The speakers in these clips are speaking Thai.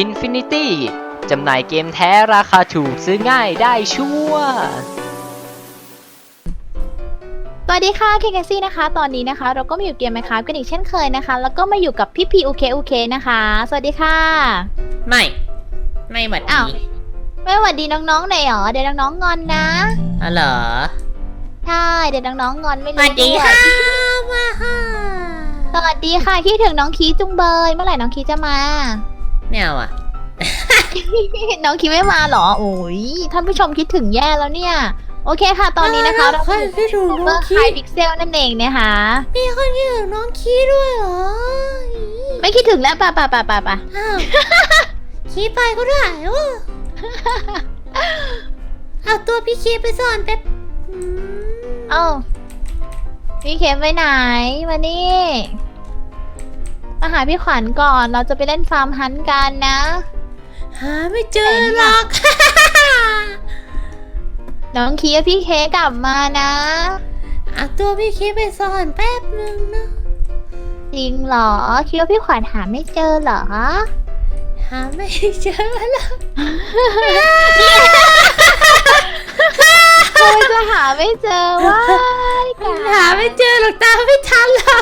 Infinity จำหน่ายเกมแท้ราคาถูกซื้อง่ายได้ชัวร์สวัสดีค่ะเคกซี่นะคะ ตอนนี้นะคะ เราก็มาอยู่เกมไหมคะกันอีกเช่นเคยนะคะ แล้วก็มาอยู่กับพี่พีโอเคโอเคนะคะ สวัสดีค่ะ ไม่ ไม่หวัดอ้าวดีไม่หวัดดีน้องๆหน่อยเหรอเดี๋ยวน้องๆงอนนะอ๋อเหรอใช่เดี๋ยวน้องๆงอนไม่หรู้วัดดีวยค่ะมาค่ะสวัสดีค่ะคิดถึงน้องคีจุงเบย เมื่อไหร่น้องคีจะมา ไม่เอาอะ น้องคีไม่มาเหรอ โอ้ยท่านผู้ชมคิดถึงแย่แล้วเนี่ย โอเคค่ะ ตอนนี้นะคะเราคนคิดถึงเบน้อองร์คีคายพิกเซลนั่นเองนะคะ มีคนคิดถึงน้องคีด้วยเหรอไม่คิดถึงแล้วป่ะป่ะป่ะป่ะป่ะอ้าวคีไปก็ได้วะเอาตัวพี่คีไปซ่อนแป๊บอืมเอ้าพี่เข็มไปไหนมานี่ มาหาพี่ขวัญก่อน เราจะไปเล่นฟาร์มฮันต์กันนะ หาไม่เจอหรอก น้องคีกับพี่เคกลับมานะ เอาตัวพี่คีไปซ่อนแป๊บนึงนะ จริงเหรอ คิดว่าพี่ขวัญหาไม่เจอเหรอ หาไม่เจอหรอกโอ้ยจะหาไม่เจอว้ายกะหาไม่เจอหรอกตามไม่ทันหรอกอะต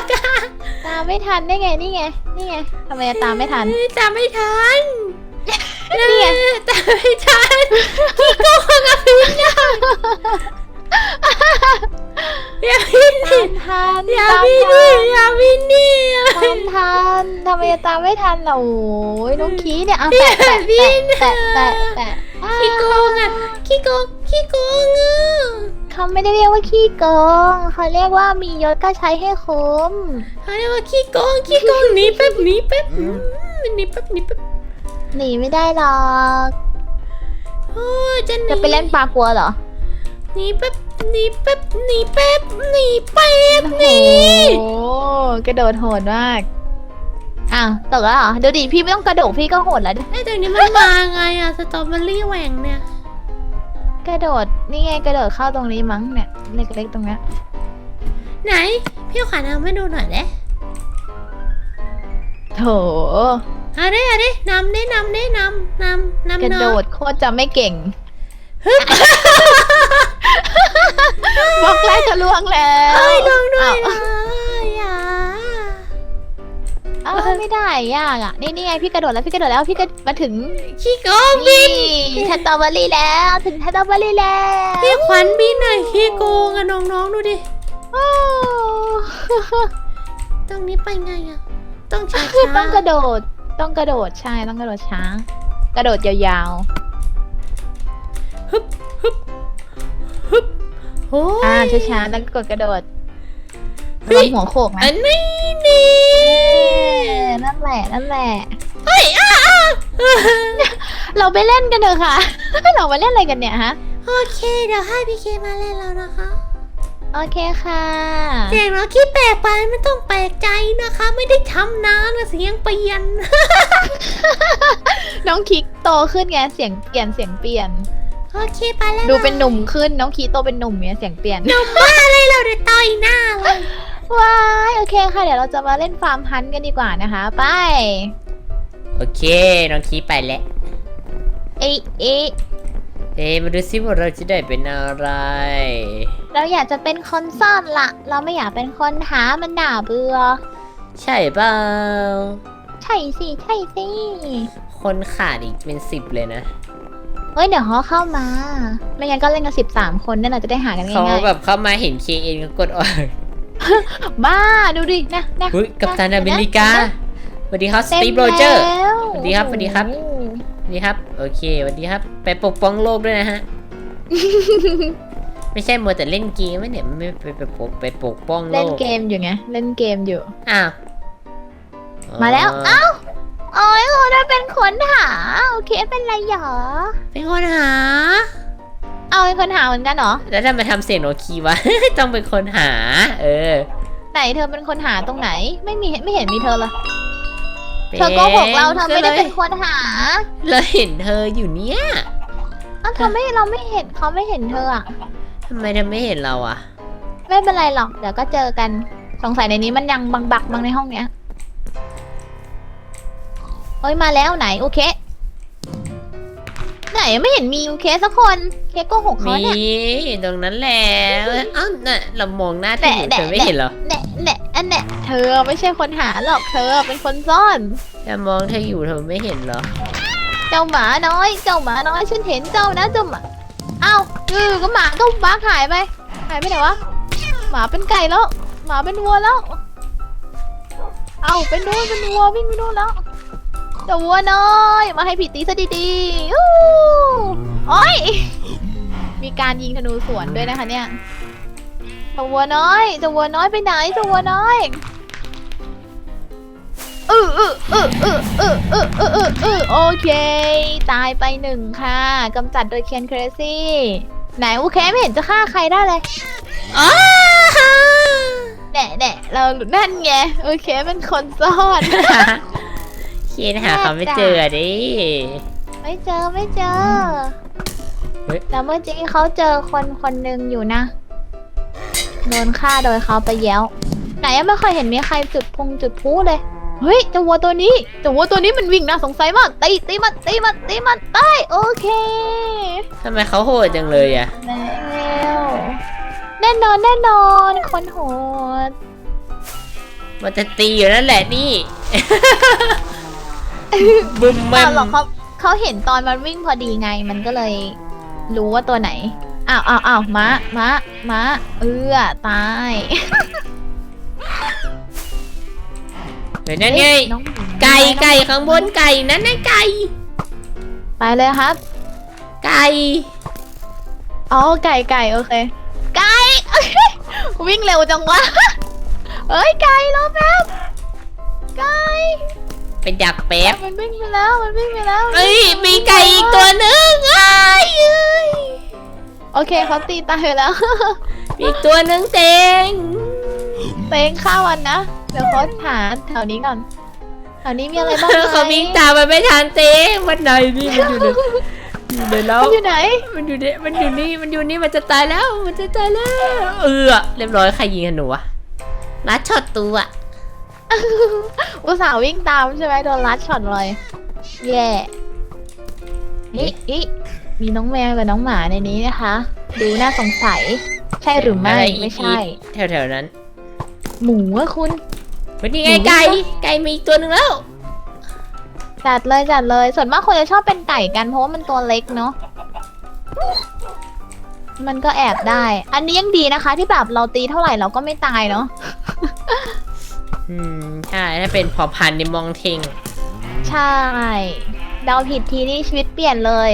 ามไม่ทันได้ไงนี่ไงนี่ไงทำไมจะตามไม่ทันตามไม่ทันนี่ไงตามไม่ทันพี่โกงอะพี่เนี่ย อย่าพี่ตานี่มทันอย่าตามพี่ทันี่นอย่าพี่นี่ตามทันทำไมจะตามไม่ทันล่ะโอ้ยน้องคีเนี่ยเอาอย่าแตะแตะพี่แตะนะแตะแตะแตะขี้โกงอะขี้โกงขี้โกงอะเขาไม่ได้เรียกว่าขี้โกงเขาเรียกว่ามียศก็ใช้ให้คุ้มเขาเรียกว่าขี้โกงขี้โกงหนีแป๊บหนีแป๊บอืมหนีแป๊บหนีแป๊บหนีไม่ได้หรอก โอ้ยจะหนีจะไปเล่นปลากลัวเหรอ หนีแป๊บ หนีแป๊บหนีแป๊บหนีแป๊บหนีโอ้โหกระโดดโหดมาก อ้าวตกแล้วเหรอเดี๋ยวดิพี่ไม่ต้องกระโดดพี่ก็โหดแล้วดิไอ้ตัวนี้มันมาไงอะสตรอเบอรี่แหว่งเนี่ยกระโดดนี่ไงกระโดดเข้าตรงนี้มั้งเนี่ยเล็กๆตรงเนี้ยไหน พี่ขวัญเอาให้ดูหน่อยเด้โถเอาดิเอาดินำดินำดินำนำนำกระเนาะโดดโคตรจะไม่เก่ง บล็อกแรกจะล่วงแล้วเอ้ยลองด้วยอ้าวนะอย่าเอ้าไม่ได้ยากอะ นี่นี่ไงพี่กระโดดแล้วพี่กระโดดแล้วพี่ก็มาถึงขี้โกงบินี่นสตรอเบอรี่แล้ว ถึงสตรอเบอรี่แล้วพี่ขวัญบินหน่อยขี้โกงอะน้องๆดูดิ โอ้ตรงนี้ไปไงอะต้องช้าต้องกระโดดต้องกระโดดใช่ต้องกระโดดช้างกระโดดยาวโอ้ๆ ยอ่าช้าๆแล้วก็กดกระโดดเฮ้ระยวังหัวโขกนะอันนี้นี่เออนั่นแหละ นั่นแหละ เฮ้ยอ้าอ้าเราไปเล่นกันเถอะค่ะ เรามาเล่นอะไรกันเนี่ยฮะ โอเค เดี๋ยวให้พี่เคมาเล่นแล้วนะคะ โอเคค่ะ เสียงเราคิดแปลกไปไม่ต้องแปลกใจนะคะ ไม่ได้ทำนานนะเสียงเปลี่ยน น้องคิกโตขึ้นไง เสียงเปลี่ยน เสียงเปลี่ยน โอเคไปแล้วดูเป็นหนุ่มขึ้นน้องคิกโตเป็นหนุ่มเนี่ยเสียงเปลี่ยน หนุ่มบ้าเลยเราเดี๋ยวต่อยหน้าเลยว้ายโอเคค่ะเดี๋ยวเราจะมาเล่นฟาร์มฮันต์กันดีกว่านะคะ ไป โอเค น้องคีไปแล้ว เอ๊ะเอ๊ะเอ๊ะมาดูซิว่าเราจะได้เป็นอะไร เราอยากจะเป็นคนซ่อนละเราไม่อยากเป็นคนหามันด่าเบื่อใช่เปล่า ใช่สิใช่สิคนขาดอีกเป็นสิบเลยนะ เฮ้ยเดี๋ยวเขาเข้ามาไม่งั้นก็เล่นกันสิบสามคนนั่นเราจะได้หากันเขาง่ายแบบเข้ามาเห็น KN ก็กดออกๆบ้าดูดินะนะเฮ้ยกัปตันอเมริกาสวัสดีครับสต็มตีฟโรเจอร์แล้วสวัสดีครับสวัสดีครับโอ้โหสวัสดีครับ โอเคสวัสดีครับ ไปปกป้องโลกด้วยนะฮะ ไม่ใช่มัวแต่เล่นเกมวะเนี่ยไม่ไปไปปกไปปกป้องโลเล่นกเกมอยู่ไงเล่นเกมอยู่ อ้าวมาแล้วอ๋อเอ้าโอ้ยโอ้ได้เป็นคนหา โอเคเป็นไรหรอ เป็นคนหา เอาเป็นคนหาเหมือนกันเหรอ แล้วทำไมทำเสียงโนคีวะ ต้องเป็นคนหา เออ ไหนเธอเป็นคนหาตรงไหน ไม่มีไม่เห็นมีเธอเลยเธอโก็หกเราเธอไม่ได้เป็นคนหา เราเห็นเธออยู่เนี่ยอ้าวเธอไม่เราไม่เห็นเขาไม่เห็นเธออะทำไมเธอไม่เห็นเราอะไม่เป็นไรหรอกเดี๋ยวก็เจอกัน สงสัยในนี้มันยังบังบักบังในห้องเนี้ย เอ้ยมาแล้วไหนโอเค ไหนไม่เห็นมีเคสสักคนเคสโกหกเขามีเนี่ยตรงนั้นแหละเอ้าน่ะเรามองหน้าเธออยู่แดะ เธอไม่แดะเห็นเหรอแน่แน่อันแน่เธอไม่ใช่คนหาหรอกเธอเป็นคนซ่อนแต่มองเธออยู่เธอไม่เห็นเหรอเจ้าหมาน้อย เจ้าหมาน้อยฉันเห็นเจ้านะเจ้าหมาเอ้าเออก็หมาก็บักหายไปหายไปไหนวะหมาเป็นไก่แล้ว หมาเป็นวัวแล้ว เอ้าเป็นนู้นเป็นวัววิ่งไปนู่นแล้วเจ้าวัวน้อย มาให้ผีตีซะดีๆอู้โอ้ย มีการยิงธนูสวนด้วยนะคะเนี่ยเจ้าวัวน้อยเจ้าวัวน้อยไปไหนเจ้าวัวน้อยเออเออเออเออเออเออเออเออเออโอเค ตายไปหนึ่งค่ะกำจัดโดยเคนเครซี่ไหนโอเคไม่เห็นจะฆ่าใครได้เลยอ้าแน่แน่เรานั่นไงโอเคเป็นคนซ่อน เคียนหาเขาไม่เจอดิ ไม่เจอไม่เจอเฮ้ยแล้วเมื่อกี้เขาเจอคนคนหนึ่งอยู่นะโดนฆ่าโดยเขาไปแย้ว ไหนยังไม่เคยเห็นมีใครจุดพงจุดพลุเลย เฮ้ยเจ้าวัวตัวนี้เจ้าวัวตัวนี้มันวิ่งน่าสงสัยมากตีตีมันตีมันตีมันตายโอเค ทำไมเขาโหดจังเลยอะ แล้วแน่นอนแน่นอนคนโหดมันจะตีอยู่นั่นแหละนี่ บุมเปมัล่านหรอกเขาเขาเห็นตอนมันวิ่งพอดีไง มันก็เลย รู้ว่าตัวไหน อ้าวอ้าวอ้าวม้าม้าม้าเอื้อตาย เดี๋ยวนั่นไงเฮ้ยน้องหมีไก่ไก่ข้างบนไก่นั่นไงไก่ ไปเลยครับ ไก่อ๋อ ไก่ไก่โอเค ไก่ วิ่งเร็วจังวะ เอ้ย ไก่รอแป๊บ ไก่ ไปดักแป๊บมันวิ่งไปแล้ว มันวิ่งไปแล้วเอ้ยมีไก่อีกตัวหนึงอ้ายเอ้ยโอเคเขาตีตายไปแล้ว มีอีกตัวหนึงเต็งเต็งข้าวันนะ เดี๋ยวเขาหาแถวนี้ก่อน แถวนี้มีอะไรบ้างไหมเขาวิ่งตามมันไม่ทันเต็งมันไหนนี่มันอยู่ในอยู่ในแล้ว มันอยู่ไหน มันอยู่นี่มันอยู่นี่ มันอยู่นี่ มันจะตายแล้ว มันจะตายแล้ว เออเรียบร้อยใครยิงธนูวะลัดช็อตตัวอุ ตส่าห์วิ่งตามใช่ไหมโดนลัดช็อตเลย แย่นี่อีมีน้องแมวกับน้องหมาในนี้นะคะ ดูน่าสงสัย ใช่หรือไม่อะไรไม่ใช่แถวแถวๆนั้นหมูอะคุณ วันนี้ไงหนูไก่ ไก่มีอีกตัวหนึ่งแล้ว จัดเลยจัดเลย ส่วนมากคนจะชอบเป็นไก่กันเพราะว่ามันตัวเล็กเนาะ มันก็แอบได้ อันนี้ยังดีนะคะ ที่แบบเราตีเท่าไหร่เราก็ไม่ตายเนาะ อืมใช่ถ้าเป็นพอพันธุ์ในมองเทงใช่เดาผิดทีนี่ชีวิตเปลี่ยนเลย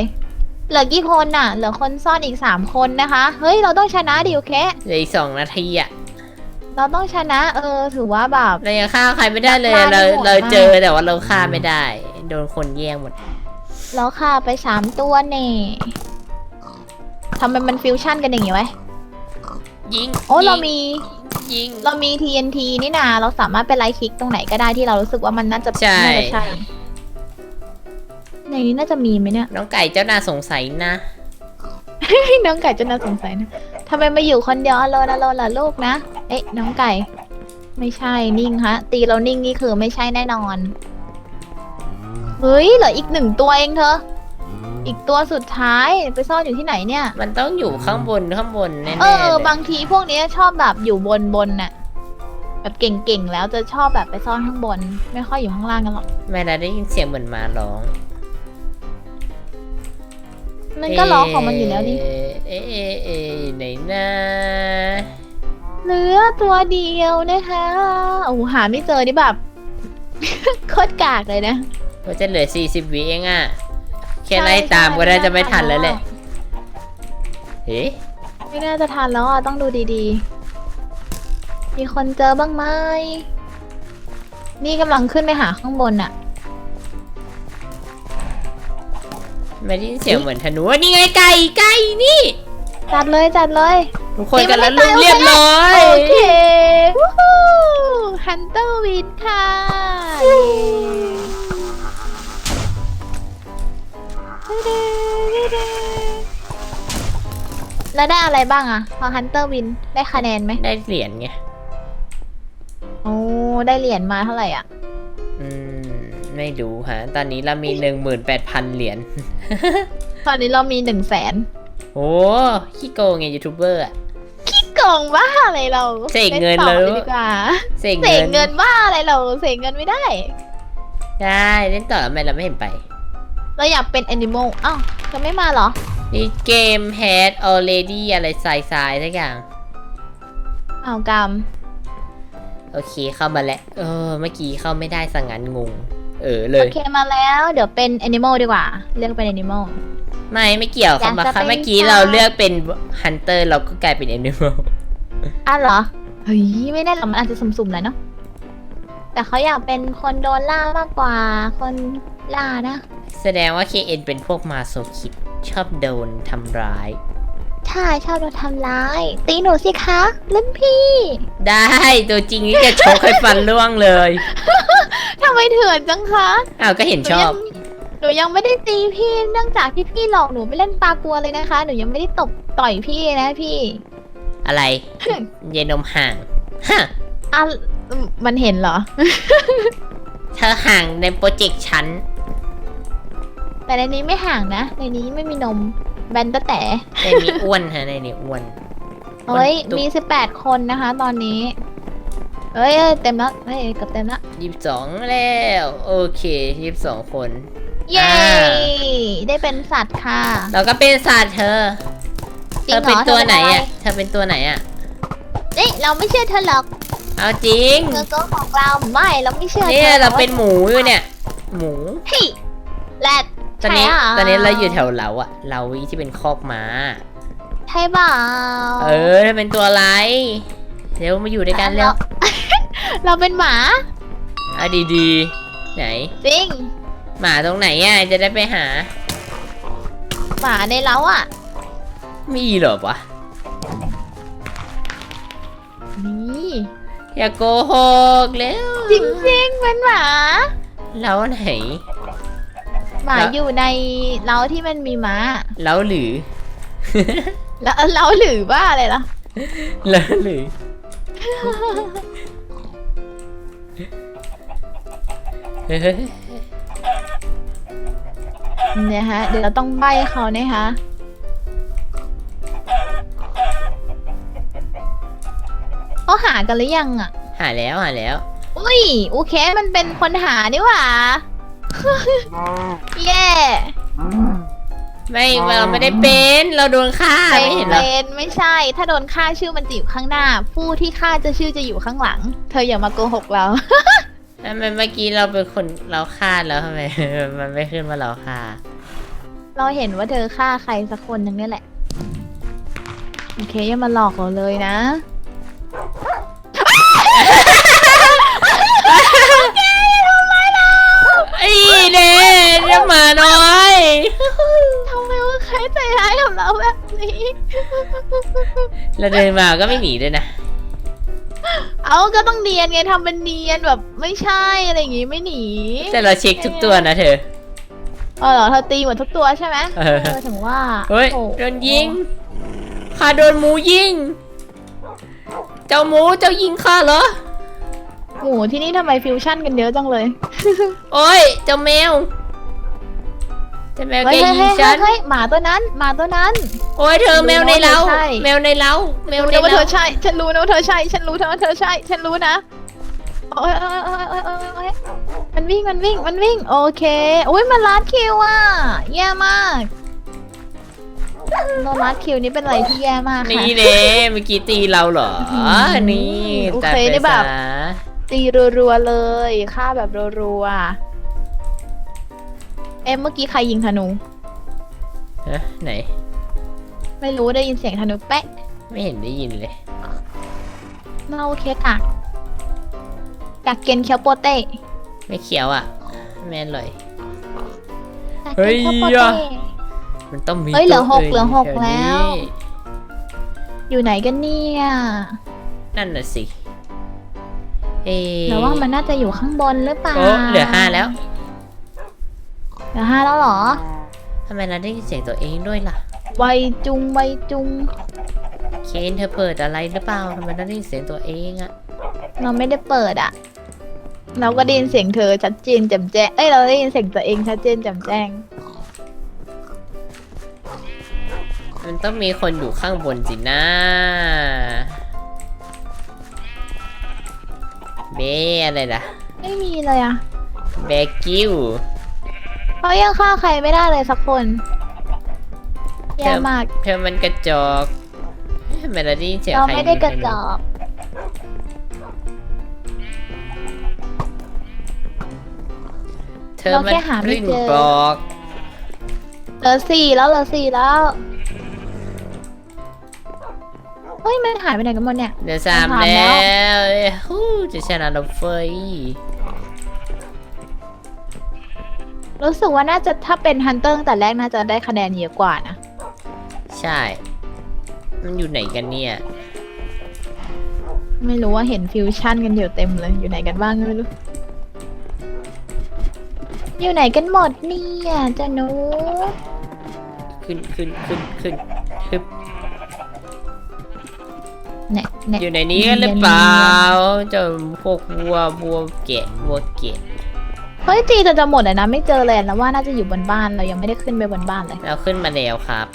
เหลือกี่คนน่ะ เหลือคนซ่อนอีกสามคนนะคะ เฮ้ย เราต้องชนะดิโอเคเหลืออีกสองนาทีอะเราต้องชนะ เออ ถือว่าแบบเรายังฆ่าใครไม่ได้เลยฆ่าเราไม่หมดเรามากเจอแต่ว่าเราฆ่าไม่ได้ โดนคนแย่งหมด เราฆ่าไปสามตัวเน่ทำไมมันฟิวชั่นกันอย่างงี้ไว้ ยิงโอ้ยิงเรามียิง เรามี TNT นี่นาเราสามารถไปไลท์คลิกตรงไหนก็ได้ที่เรารู้สึกว่ามันน่าจะใช่ น่าจะใช่ในนี้น่าจะมีไหมเนี่ย น้องไก่เจ้าน่าสงสัยนะให้น้องไก่จะน่าสงสัยนะทำไมมาอยู่คนเดียวอโลนอโลนล่ะลูกนะ เอ๊ะน้องไก่ ไม่ใช่นิ่งฮะ ตีเรานิ่งนี่คือไม่ใช่แน่นอน เฮ้ยเหลืออีกหนึ่งตัวเองเธอ อีกตัวสุดท้ายไปซ่อนอยู่ที่ไหนเนี่ย มันต้องอยู่ข้างบนข้างบนแน่ๆเออเลยบางทีพวกนี้ชอบแบบอยู่บนบนน่ะ แบบเก่งๆแล้วจะชอบแบบไปซ่อนข้างบน ไม่ค่อยอยู่ข้างล่างกันหรอกแม่เราได้ยินเสียงเหมือนหมาร้องมันก็ร้องของมันอยู่แล้วดิเอ๊ะเอ๊ะเอ๊ะอยู่ไหนนะเหลือตัวเดียวนะคะโอ้โหหาไม่เจอนี่แบบโคตรกากเลยนะว่าจะเหลือ40วิเองอะ แค่ไล่ตามก็ได้จะไม่ทันแล้วแหละเอ๊ะไม่น่าจะทันแล้วอะ ต้องดูดีๆ มีคนเจอบ้างไหม นี่กำลังขึ้นไปหาข้างบนอะ ไม่ได้ยินเสียงเหมือนธนูนี่ไงไก่ไก่นี่ จัดเลยจัดเลยทุกคนตีมันกันแล้วไม่ลุตายมเรียบร้อย โอเควู้ฮู้ฮันเตอร์วินค่ะ แล้วได้อะไรบ้างอะพอฮันเตอร์วินได้คะแนนไหมได้เหรียญไง โอ้ได้เหรียญมาเท่าไหร่อะ อืม ไม่ดูฮะ ตอนนี้เรามีหนึ่งหมื่นแปดพันเหรียญ ตอนนี้เรามีหนึ่งแสนโอ้ขี้โกงไงยูทูบเบอร์อะโกงบ้าอะไรเราเสกเงินล่ต่อเลย ดีกว่าเสกเสเงิกนเงินบ้าอะไรเราเสกเงินไม่ได้ ได้ เล่นต่อทำไมเราไม่เห็นไป เราอยากเป็นแอนิมอลอ้าวจะไม่มาเหรอ นี่เกม had already อะไรทรายทรายสักอย่าง อ้าวกรรมโอเคเข้ามาแล้ว เออ เมื่อกี้เข้าไม่ได้สังงันงง เออเลโอย เคมาแล้ว เดี๋ยวเป็นแอนิมอลดีกว่า เลือกเป็นแอนิมอล ไม่ไม่เกี่ยวเข้ามาอยากจะค่ะเป็นเมื่อกี้ปลาเราเลือกเป็นฮันเตอร์เราก็กลายเป็นแอนิมอลอ้าวเหรอ เฮ้ย ไม่แน่หรอกมันอาจจะสุ่มๆแหละเนาะ แต่เขาอยากเป็นคนโดนล่ามากกว่าคนล่านะ แสดงว่า KN เป็นพวกมาโซคิดชอบโดนทำร้ายใช่ชอบโดนทำร้าย ตีหนูสิคะเล่นพี่ ได้ตัวจริงนี่จะโชกให้ฟันร่วงเลยทำไมเถื่อนจังคะอ้าวก็เห็นชอบหนูยังไม่ได้ตีพี่เนื่องจากที่พี่หลอกหนูไปเล่นปลากัวเลยนะคะ หนูยังไม่ได้ตบต่อยพี่นะพี่อะไร เยนมห่างฮะ อะ มันเห็นเหรอ เธอห่างในโปรเจกต์ฉัน แต่ในนี้ไม่ห่างนะ ในนี้ไม่มีนม แบนแต่แต่ในนี้อ้วนฮะในนี้อ้วนเฮ้ยตุ๊กมีสิบแปดคนนะคะ ตอนนี้เฮ้ยเอ้ยเต็มแล้วเฮ้ยเกับเต็มแล้วยี่สิบสองแล้ว โอเคยี่สิบสองคน เย้อ่าได้เป็นสัตว์ค่ะ เราก็เป็นศาสตร์เธอจเธริองเหรเป็นตัวไหนเธอะ เธอเป็นตัวไหนอะ เอ้ยเราไม่เชื่อเธอหรอก เอาจริงเธอก็ของเราไม่เราไม่เชื่อเนี่ยธอเราเป็นหมูอยู่เนี่ย หมูเฮ้ยแรดตอนนี้ใช่ะตอนนี้เราอยู่แถวเราอะเราที่เป็นคอกม้าใช่เปล่าเออถ้าเป็นตัวอะไรเร็วมาอยู่ด้วยกันเร็วเราเป็นหมาเอาดีๆ ไหนจริงหมาตรงไหนอะจะได้ไปหา หมาในเล้าอะ มีเหรอวะนี่ อย่าโกหกแล้วจริงๆเป็นหมา แล้วไหน หมาแล้ว อยู่ในเล้าที่มันมีม้า แล้วหรือ แล้วเล้าหรือว่าอะไรล่ะ แล้วหรือ เฮ้ย เนี่ยฮะ เดี๋ยวเราต้องใบ้เขานะคะ เขาหากันหรือยังอะ หาแล้วหาแล้ว อุ้ยโอเคมันเป็นคนหานี่หว่า เย่ไม่เราไม่ได้เป็นเราโดนฆ่าเป็ไม่นเห็นเหรอเป็นไม่ใช่ ถ้าโดนฆ่าชื่อมันจะอยู่ข้างหน้า ผู้ที่ฆ่าจะชื่อจะอยู่ข้างหลัง เธออย่ามาโกหกเรา ทำไมเมื่อกี้เราเป็นคนเราฆ่าแล้วทำไม มันไม่ขึ้นว่าเราฆ่าเราเห็นว่าเธอฆ่าใครสักคนหนึ่งนี่แหละ โอเคอย่ามาหลอกเราเลยนะ นจะมาน้อยทำไมว่าใครใจร้ายกับเราแบบนี้ เราเดินมาก็ไม่หนีด้วยนะ เอาก็ต้องเนียนไงทำเป็นเนียนแบบไม่ใช่อะไรอย่างงี้ไม่หนีแต่เราเช็คทุกตัวนะเธอเออเหรอเธอตีหมดทุกตัวใช่ไหมเออถึงว่าเฮ้ยโอ้โดนยิงข้าโดนหมูยิง เจ้าหมูเจ้ายิงข้าเหรอ หมูที่นี่ทำไมฟิวชั่นกันเยอะจังเลย โอ้ย เจ้าแมว เจ้าแมวแกเฮ้ยเฮ้ยยิงเฮ้ยฉัน เฮ้ยหมาตัวนั้น หมาตัวนั้น โอ้ยเธอแมวในเล้าใช่ แมวในเล้าแมวรู้ในนะว่าเธเล้าอใช่ ฉันรู้นะว่าเธอใช่ ฉันรู้นะว่าเธอใช่ ฉันรู้นะโอ้ยโอ้ยโอ้ยโอ้ยโอ้ยโอ้ยมันวิ่ง มันวิ่ง มันวิ่ง โอเคอุ้ยมันลัดคิวอะ แย่มากโดนลัดคิวนี่เป็นอะไรที่แย่มากค่ะ นี่เน่เมื่อกี้ตีเราเหรออืมนี่โอเคตัดไปได้แบบซะตีรัวๆเลย ฆ่าแบบรัวๆ เอ๊ะเมื่อกี้ใครยิงธนู ฮะไหน ไม่รู้ได้ยินเสียงธนูแป๊ะไม่เห็นได้ยินเลยเราโอเคกากกากเกนเคียวโปเต้ไม่เขียวอะแม่นเลยกากเฮ้เกยนเคียวโปเต้มันต้องมีเอ้ยเหลือตัวหกนเหลือหกถนี้แล้วอยู่ไหนกันเนี่ยนั่นน่ะสิเอ๊ะแต่ว่ามันน่าจะอยู่ข้างบนหรือเปล่าโอ้เหลือห้าแล้ว เหลือห้าแล้วเหรอ ทำไมเราได้ยินเสียงตัวเองด้วยล่ะ ไวจุงไวจุง เคนเธอเปิดอะไรหรือเปล่าทำไมเราได้ยินเสียงตัวเองอะเราไม่ได้เปิดอะ เราก็ได้ยินเสียงเธอชัดเจนแจ่มแจ้ง เอ้ยเราได้ยินเสียงตัวเองชัดเจนแจ่มแจ้ง มันต้องมีคนอยู่ข้างบนสินะเบอะไรล่ะ ไม่มีเลยอะเบกิว เขายังฆ่าใครไม่ได้เลยสักคนแย่มาก เธอมันกระจอกเอ๊ะทำไมเราได้ยินเสียงเราใครไม่ได้กระจยิงอก เธอเรามันแค่หาไม่กลิ้งเจอบอก เหลือสี่แล้วเหลือสี่แล้วเฮ้ยมันหายไปไหนกันหมดเนี่ย เดี๋ยวสามถามแล้แล้ววเอ้ยฮู้จะชนะเราเฟย รู้สึกว่าน่าจะถ้าเป็นฮันเตอร์ตั้งแต่แรกน่าจะได้คะแนนเยอะกว่านะ ใช่ มันอยู่ไหนกันเนี่ย ไม่รู้ว่าเห็นฟิวชั่นกันอยู่เต็มเลย อยู่ไหนกันบ้างก็ไม่รู้ อยู่ไหนกันหมดเนี่ยเจ้าหนู ขึ้นขึ้นขึ้นขึ้นฮึบเนี่ยเนี่ยอยู่ในนี้กันหรือเปล่าเจ้าพวกวัววัวเกะวัวเกะ เฮ้ยจีจะจะหมดแล้วนะไม่เจอเลยแล้วว่าน่าจะอยู่บนบ้านเรายังไม่ได้ขึ้นไปบนบ้านเลยเราขึ้นมาแล้วครับ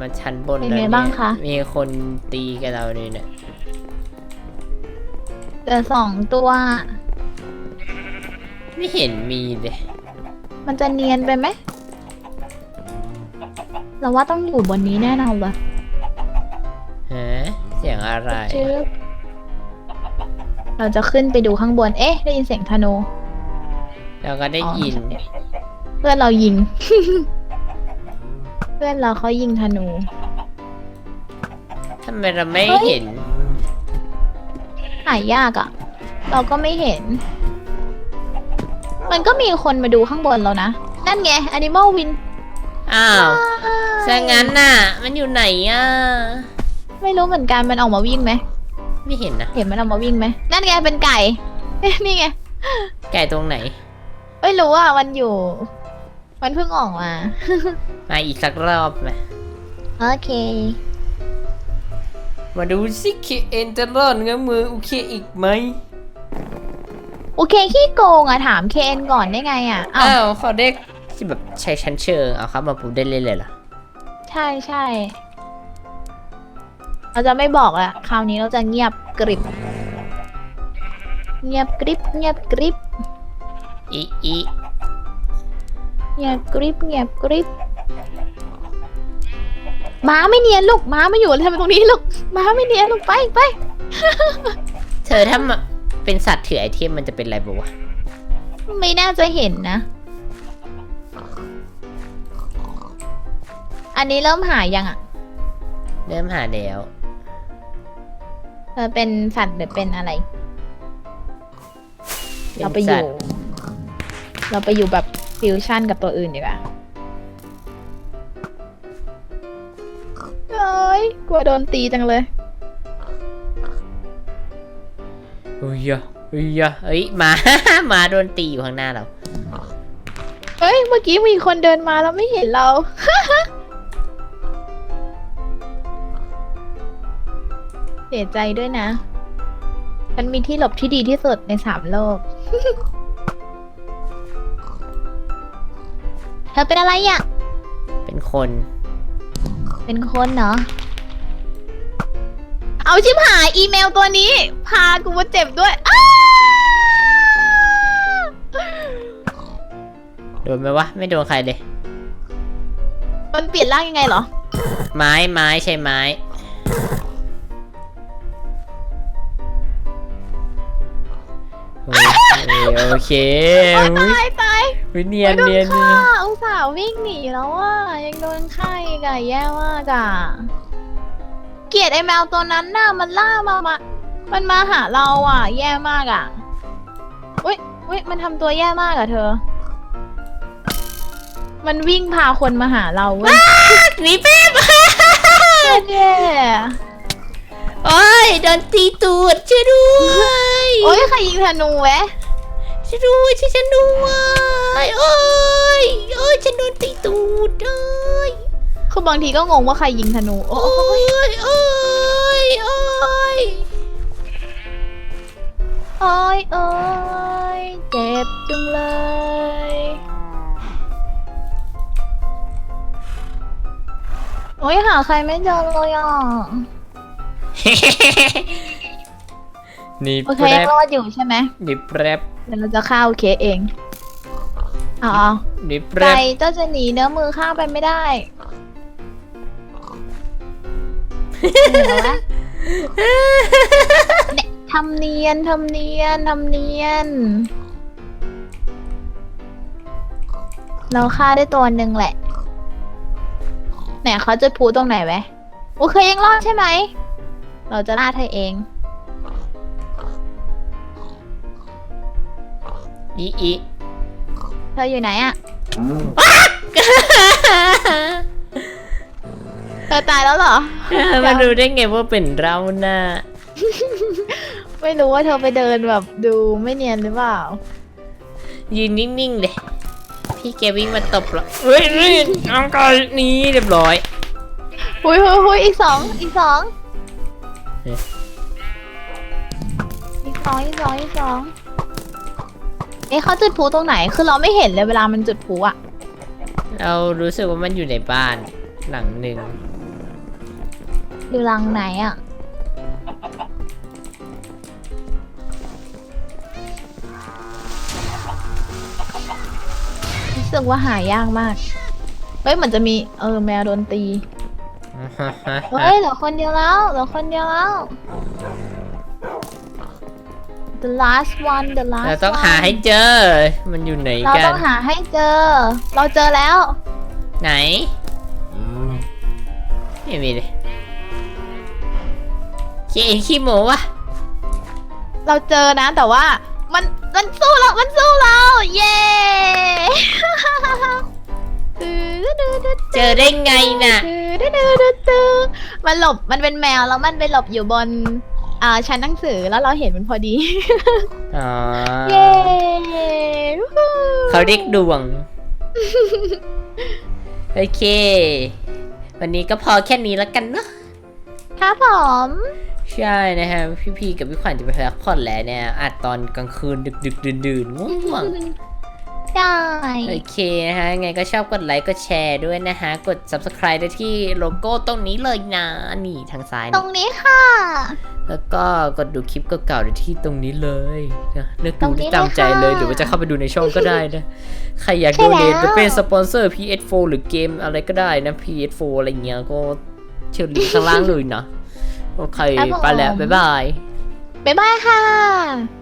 มาชั้นบนเป็นแล้วไงเนี่ยบ้างคะมีคนตีกับเราเนี่ยนะเหลือสองตัว ไม่เห็นมีเลยมันจะเนียนไปไหมเราว่าต้องอยู่บนนี้แน่นอนเลยฮะเสียงอะไรชึบเราจะขึ้นไปดูข้างบน เอ๊ะ ได้ยินเสียงธนู เราก็ได้ยินอ๋อเพื่อนเรายิง เพื่อนเราเขายิงธนู ทำไมเราไม่เฮ้ย เห็น หายยากอะ่ะ เราก็ไม่เห็น มันก็มีคนมาดูข้างบนแล้วนะ นั่นไง Animal Win อ้าวซะงั้นน่ะ มันอยู่ไหนอะ ไม่รู้เหมือนกัน มันออกมาวิ่งไหม ไม่เห็นนะ เห็นมันออกมาวิ่งไหม นั่นไง เป็นไก่ นี่ไง ไก่ตรงไหน ไม่รู้อะมันอยู่ มันเพิ่งออกมา มาอีกสักรอบไหมโอเค มาดูสิเคเอ็นจะรอดเงื้อมือโอเคอีกไหมโอเคขี้โกงอะถามเคนก่อนได้ไงอะอ้าวอ้าวเขาได้ที่แบบใช้ชั้นเชิงเอาครับมาปุ๊บได้เล่นเลยเหรอใช่ใช่เราจะไม่บอกละคราวนี้เราจะเงียบกริบ เงียบกริบเงียบกริบ อีอีเงียบกริบเงียบกริบม้าไม่เนียนลูกม้าไม่อยู่ทำไมตรงนี้ลูกม้าไม่เนียนลูกไปไปเธอถ้ามาเป็นสัตว์ถือไอเทมมันจะเป็นอะไรบ้างวะไม่น่าจะเห็นนะ อันนี้เริ่มหายยังอะเริ่มหาแล้วเธอเป็นสัตว์หรือเป็นอะไรเป็นเราไปอสัตยู่ว์ เราไปอยู่แบบฟิวชั่นกับตัวอื่นดีกว่าเอ้ยกลัวโดนตีจังเลยอุ้ยอะอุ้ยอะเอ้ยหมาหมาโดนตีอยู่ข้างหน้าเราเฮ้ยเมื่อกี้มีคนเดินมาแล้วไม่เห็นเราเสียใจด้วยนะ ฉันมีที่หลบที่ดีที่สุดในสามโลก ธอเป็นอะไรอะ เป็นคน เป็นคนเนาะเอาชิบหายอีเมลตัวนี้ พากูมาเจ็บด้วยอ้าโดนไหมวะ ไม่โดนใครเลย มันเปลี่ยนร่างยังไงเหรอ ไม้ไม้ใช่ไม้ โอเคโอเค โอ๊ยอุ๊ยตายตายอุ๊ยเนียนโดนเนียนเนีฆ่ายนอุตส่าห์วิ่งหนีแล้วอะยังโดนฆ่าอีกอะแย่มากอะเกลียดไอ้แมวตัวนั้นน่ะมันล่ามามา มันมาหาเราอะ แย่มากอะอุ้ยอุ้ยมันทำตัวแย่มากอะเธอ มันวิ่งพาคนมาหาเราเว้ยหนีแป๊บแย่โอ้ยโดนตีตูดช่วยด้วย โอ้ยใครยิงธนูแวะ ช่วยด้วยช่วยฉันด้วยโอ้ยโอ้ยฉันโดนตีตูดเอ้ยคือบางทีก็งงว่าใครยิงธนู โอ้โอ้ยโอ้ยโอ้ยโอ้ยโอ้ยโอ้ยจ็บจังเลย โอ้ยหาใครไม่เจอเลยอะ นี่โอเคแปรยังบรอดอยู่ใช่ไหมนี่แปรบเดี๋ยวเราจะฆ่าโอเคเองอ๋อนี่แปรไก่บเจ้าจะหนีเนื้อมือข้างไปไม่ได้เหรอวะเนี่ยทำเนียนทำเนียนทำเนียน เราฆ่าได้ตัวหนึ่งแหละไหนเขาจะพูตรงไหนไหมโอเคยังรอดใช่ไหม เราจะล่าเธอเอง อีอีเธออยู่ไหนอะเธอตายแล้วเหรอ มาดูได้ไงว่าเป็นเราน่ะไม่รู้ว่าเธอไปเดินแบบดูไม่เนียนหรือเปล่า ยืนนิ่งๆเลยพี่แกวิ่งมาตบเหรอเฮ้ยนี่น้องไก่นี่เรียบร้อยหุยหุยหุยอีกสองอีกสองเอ๊ะอีกสองอีกสองอีกสอง เอ๊ะเขาจุดพลุตรงไหน คือเราไม่เห็นเลยเวลามันจุดพลุอะเรารู้สึกว่ามันอยู่ในบ้านหลังหนึ่งอยู่รังไหนอะรู้สึกว่าหายากมาก เฮ้ยเหมือนจะมีเออแมวโดนตี เฮ้ยเหลือคนเดียวแล้วเหลือคนเดียวแล้ว the last one the last เราต้องหา one ให้เจอ มันอยู่ไหนเรากัต้อนงหาให้เจอ เราเจอแล้ว ไหนไม่มีเลยเคเอ็นขี้โมวะเราเจอนะแต่ว่ามันมันสู้เรา มันสู้เรา เย้ เจอได้ไงน่ะ มันหลบมันเป็นแมวแล้วมันไปหลบอยู่บน อ่าชั้นหนังสือแล้วเราเห็นมันพอดี อ๋อเย้เขาเรียกดวง โอเค วันนี้ก็พอแค่นี้แล้วกันเนาะ ครับผม ใช่นะฮะ พี่พีกับพี่ขวัญจะไปพักผ่อนแล้วเนี่ยอัดตอนกลางคืนดึกดึกดื่นดื่นๆง่วงใช่โอเคนะฮะไงก็ชอบกดไลค์กดแชร์ด้วยนะฮะ กด subscribe ได้ที่โลโก้ตรงนี้เลยนะ นี่ทางซ้ายตรนี่งนี้ค่ะ แล้วก็กดดูคลิปเก่าๆได้ที่ตรงนี้เลยนะเลือกตรดูงนี้ที่ตามใจเลยเลยค่ะหรือว่าจะเข้าไปดูในช่องก็ได้นะ ใครอยากใช่โดเนทแล้วไปเป็นสปอนเซอร์ PS4 หรือเกมอะไรก็ได้นะ PS4 อะไรเงี้ยก็เชิญลิงก์ข้างล่างเลยนะ โอเค ไปแล้ว บ๊ายบาย บ๊ายบายค่ะ